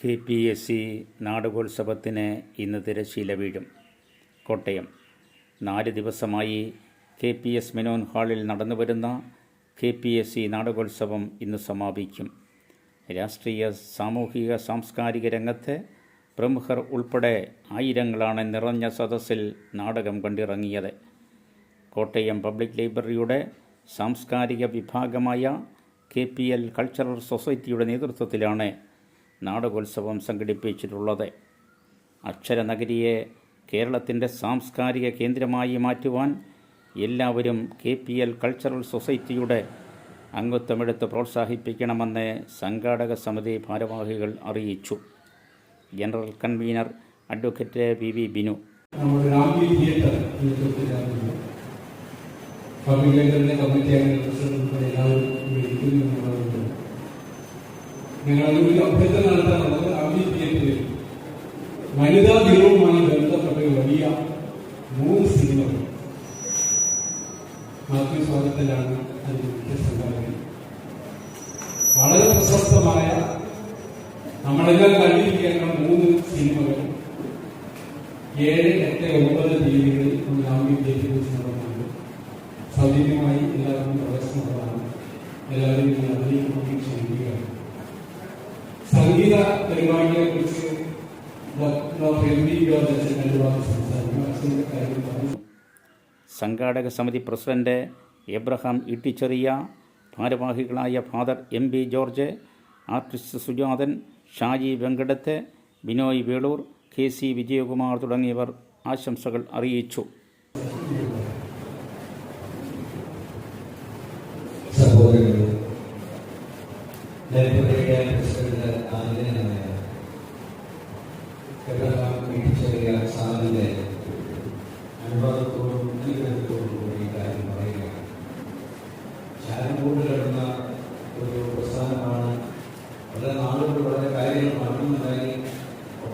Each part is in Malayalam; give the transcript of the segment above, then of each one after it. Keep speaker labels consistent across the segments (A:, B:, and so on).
A: കെ പി എസ് സി നാടകോത്സവത്തിന് ഇന്ന് തിരശീല വീഴും കോട്ടയം നാല് ദിവസമായി കെ പി എസ് മിനോൻ ഹാളിൽ നടന്നുവരുന്ന കെ പി എസ് സി നാടകോത്സവം ഇന്ന് സമാപിക്കും രാഷ്ട്രീയ സാമൂഹിക സാംസ്കാരിക രംഗത്തെ പ്രമുഖർ ഉൾപ്പെടെ ആയിരങ്ങളാണ് നിറഞ്ഞ സദസ്സിൽ നാടകം കണ്ടിറങ്ങിയത് കോട്ടയം പബ്ലിക് ലൈബ്രറിയുടെ സാംസ്കാരിക വിഭാഗമായ കെ പി എൽ കൾച്ചറൽ സൊസൈറ്റിയുടെ നേതൃത്വത്തിലാണ് നാടകോത്സവം സംഘടിപ്പിച്ചിട്ടുള്ളത് അക്ഷരനഗരിയെ കേരളത്തിൻ്റെ സാംസ്കാരിക കേന്ദ്രമായി മാറ്റുവാൻ എല്ലാവരും കെ പി എൽ കൾച്ചറൽ സൊസൈറ്റിയുടെ അംഗത്വമെടുത്ത് പ്രോത്സാഹിപ്പിക്കണമെന്ന് സംഘാടക സമിതി ഭാരവാഹികൾ അറിയിച്ചു general convener advocate V V Binu
B: theatre committee അംഗങ്ങളുടെ ഒരു അഭ്യർത്ഥന നടത്താനുള്ളത് അവതരിപ്പിക്കേണ്ടി വരും വനിതാ ദിനവുമായി ബന്ധപ്പെട്ട വലിയ മൂന്ന് സിനിമകൾ ആത്മസ്വാഗത്തിലാണ് അതിന്റെ മുഖ്യ സംഘാടകൻ വളരെ പ്രശസ്തമായ നമ്മളെല്ലാം കണ്ടിരിക്കേണ്ട മൂന്ന് സിനിമകൾ ഏഴ് എട്ട് ഒമ്പത് തീയതികളിൽ നമ്മൾ ആംഗ്യം നടന്നുണ്ട് സൗജന്യമായി എല്ലാവർക്കും പ്രവേശനമുള്ളതാണ് എല്ലാവരും അഭിനയിക്കുകയും ചെയ്യുകയും സംഗീത പരിപാടിയെ കുറിച്ച്
A: സംഘാടക സമിതി പ്രസിഡന്റ് എബ്രഹാം ഇട്ടിച്ചെറിയ ഭാരവാഹികളായ father M B George artist Sujathan Shaji Venkatath Binoy Velur K C Vijayakumar തുടങ്ങിയവർ ആശംസകൾ അറിയിച്ചു
C: സഹോദരങ്ങൾ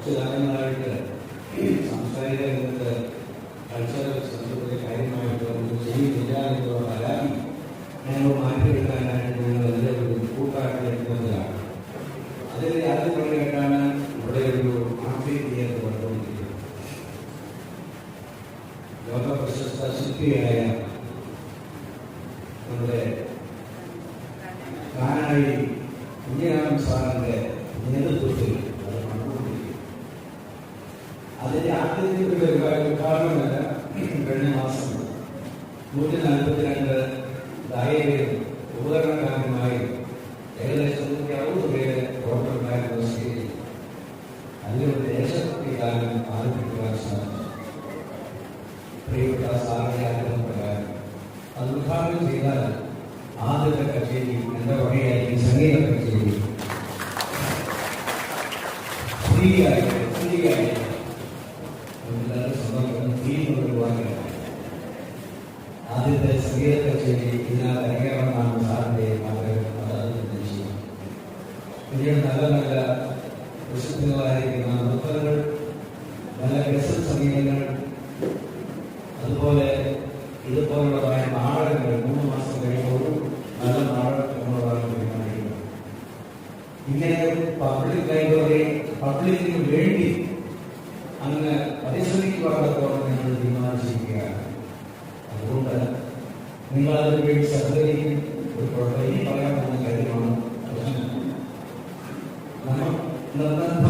C: കുറച്ച് കാലങ്ങളായിട്ട് സാംസ്കാരിക രംഗത്ത് കൾച്ചറൽ സംസ്കൃതി കാര്യമായിട്ട് ഒന്നും ചെയ്യുന്നില്ല എന്നുള്ള പരാതി ഞങ്ങൾ മാറ്റിയെടുക്കാനായിട്ട് ഞങ്ങൾ അതിലെ ഒരു കൂട്ടായിട്ട് എടുക്കുന്നതാണ് അതിൽ യാതൊരു പള്ളിയായിട്ടാണ് ഇവിടെ ഒരു ആർട്ടി തിയേറ്റർ കണ്ടുകൊണ്ടിരിക്കുന്നത് ലോക പ്രശസ്ത ശില്പിയായ നമ്മുടെ കാനായി കുഞ്ഞിരാമൻ സാറിൻ്റെ നേതൃത്വത്തിൽ സാഹിത്യത്തിന്റെ പരിപാടി ഉദ്ഘാടനമല്ല കഴിഞ്ഞ മാസം നൂറ്റി നാൽപ്പത്തിരണ്ട് ദായകരും ഉപകരണക്കാരനുമായി ഏകദേശം നൂറ്റി അറുപത് പേര് പ്രവർത്തനക്കാരും സ്വീകരിച്ചു അതിലൊരു ദേശഭക്തി ഗാനം ആരംഭിക്കുവാൻ സാധിച്ചു പ്രിയപ്പെട്ട സാറിന്റെ ആഗ്രഹം പ്രകാരം അത് ഉദ്ഘാടനം ചെയ്താൽ ആദ്യത്തെ കച്ചേരി എന്റെ വകയായിരിക്കും സംഗീത കച്ചേരി സ്ത്രീയായിട്ട് സ്ത്രീയായിട്ട് ആദ്യത്തെ സംഗീത കച്ചേരി ഇതിനാൽ അരങ്ങേറണമെന്നാണ് സാറിൻ്റെ ആഗ്രഹം അതാണ് ഉദ്ദേശിക്കുന്നത് പിന്നീട് നല്ല നല്ല പ്രസിദ്ധങ്ങളായിരിക്കുന്ന നൃത്തങ്ങൾ നല്ല ഗസൽ സംഗീതങ്ങൾ അതുപോലെ ഇതുപോലുള്ളതായ നാടകങ്ങൾ മൂന്ന് മാസം കഴിയുമ്പോൾ നല്ല നാടകങ്ങളാണ് തീരുമാനിക്കുന്നത് ഇങ്ങനെ പബ്ലിക് ലൈബ്രറി പബ്ലിക്കിന് വേണ്ടി അങ്ങനെ പ്രതിസന്ധിക്കുവാനുള്ള പ്രവർത്തനങ്ങൾ തീരുമാനിച്ചിരിക്കുകയാണ് അതുകൊണ്ട് നിങ്ങൾ അതിന് വേണ്ടി സഹകരിക്കും ഒരു പ്രവർത്തനം പറയാൻ പോകുന്ന കാര്യമാണ് നിർബന്ധം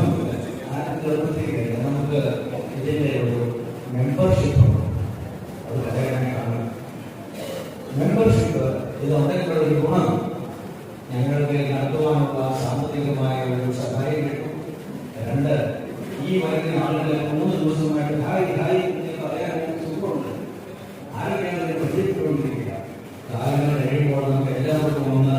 C: ആരും നിർബന്ധിക്കില്ല നമുക്ക് ഇതിൻ്റെ ഒരു മെമ്പർഷിപ്പ് അത് പറയാനാണ് മെമ്പർഷിപ്പ് ഇത് അവിടെയുള്ള ഒരു ഗുണം ഞങ്ങൾക്ക് നടത്തുവാനുള്ള സാമ്പത്തികമായ ഒരു സഹായം കിട്ടും രണ്ട് ഈ പറയുന്ന ആളുകൾ മൂന്ന് ദിവസമായിട്ട് ഹായ് ഹായ് എന്ന് പറയാൻ സുഖമുണ്ട് ആരൊക്കെയാണ് പ്രതീക്ഷിച്ചുകൊണ്ടിരിക്കുക കാലങ്ങൾ കഴിയുമ്പോൾ നമുക്ക് എല്ലാവർക്കും ഒന്ന്